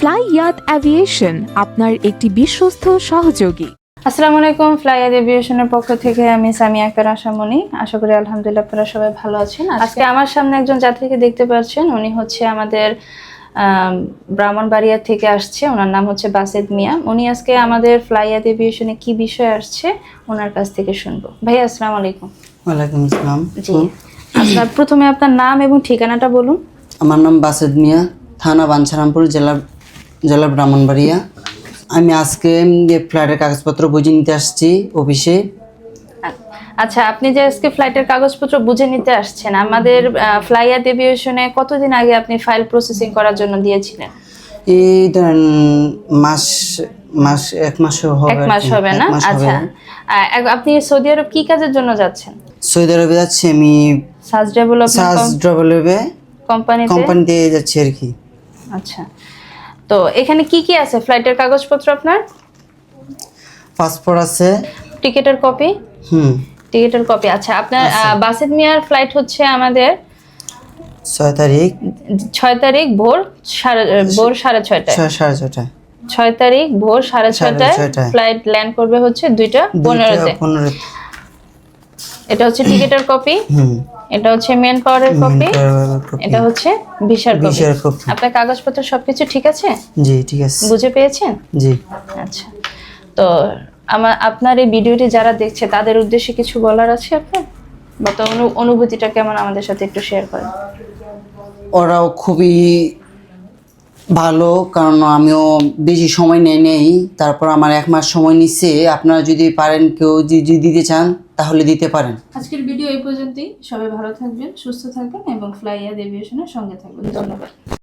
Fly ইয়াত aviation আপনার একটি বিশ্বস্ত সহযোগী। আসসালামু আলাইকুম ফ্লাই এভিয়েশনের পক্ষ থেকে আমি সামিয়া আক্তার আশামণি আশা করি আলহামদুলিল্লাহ আপনারা সবাই ভালো আছেন। আজকে আমার সামনে একজন যাত্রীকে দেখতে পাচ্ছেন উনি হচ্ছে আমাদের আম, ব্রাহ্মণবাড়িয়া থেকে আসছে ওনার নাম হচ্ছে বাসেদ মিয়া। উনি আজকে আমাদের ফ্লাইয়াত এভিয়েশনে কি বিষয় আসছে ওনার কাছ থেকে শুনব। ভাইয়া আসসালামু আলাইকুম। ওয়ালাইকুম আসসালাম। জি। আপনার প্রথমে আপনার নাম এবং ঠিকানাটা বলুন। আমার নাম বাসেদ মিয়া থানা বাঞ্ছারামপুর জেলা জেলা ব্রাহ্মণবাড়িয়া। আমি আজকে ফ্ল্যাটের কাগজপত্র বুঝে নিতে আসছি অফিসে। আচ্ছা আপনি যে আজকে ফ্লাইটের কাগজপত্র বুঝে নিতে আসছেন আমাদের ফ্লাইয়াত এভিয়েশনে কতদিন আগে আপনি ফাইল প্রসেসিং করার জন্য দিয়েছিলেন? এই ধরেন মাস মাস এক মাস হবে এক মাস হবে না? আচ্ছা আপনি সৌদি আরব কি কাজের জন্য যাচ্ছেন? সৌদি আরবে যাচ্ছি আমি সাজ ডেভেলপমেন্ট সাজ ড্রাভেলবে কোম্পানিতে কোম্পানিতে যাচ্ছি আর কি। আচ্ছা তো এখানে কি কি আছে? ফ্লাইটের কাগজপত্র আপনার? পাসপোর্ট আছে। টিকিটের কপি হুম। টিকিটের কপি আচ্ছা আপনার বাসিদ মিয়ার ফ্লাইট হচ্ছে আমাদের ছয় তারিখ। ছয় তারিখ ভোর সাড়ে ভোর সাড়ে ছয়টায়। ছয় সাড়ে ছটায় ছয় তারিখ ভোর সাড়ে ছয়টায় ছয়টায়। ফ্লাইট ল্যান্ড করবে হচ্ছে দুইটা পনেরোতে। পনেরো এটা হচ্ছে টিকিটের কপি হুম। এটা হচ্ছে মেন পাওয়ারের কপি এটা হচ্ছে ভিসার কপি। আপনার কাগজপত্র সবকিছু ঠিক আছে? জি ঠিক আছে। বুঝে পেয়েছেন? জি। আচ্ছা। তো আমার আপনার এই ভিডিওটি যারা দেখছে তাদের উদ্দেশ্যে কিছু বলার আছে আপনার? বা তো অনুভূতিটা কেমন আমাদের সাথে একটু শেয়ার করেন। ওরাও খুবই ভালো কারণ আমিও বেশি সময় নেই নেই। তারপর আমার এক মাস সময় নিচ্ছে। আপনারা যদি পারেন কেউ যদি দিতে চান তাহলে দিতে পারেন। আজকের ভিডিও এই পর্যন্তই। সবাই ভালো থাকবেন, সুস্থ থাকবেন এবং ফ্লাইয়া এভিয়েশনের সঙ্গে থাকবেন। ধন্যবাদ।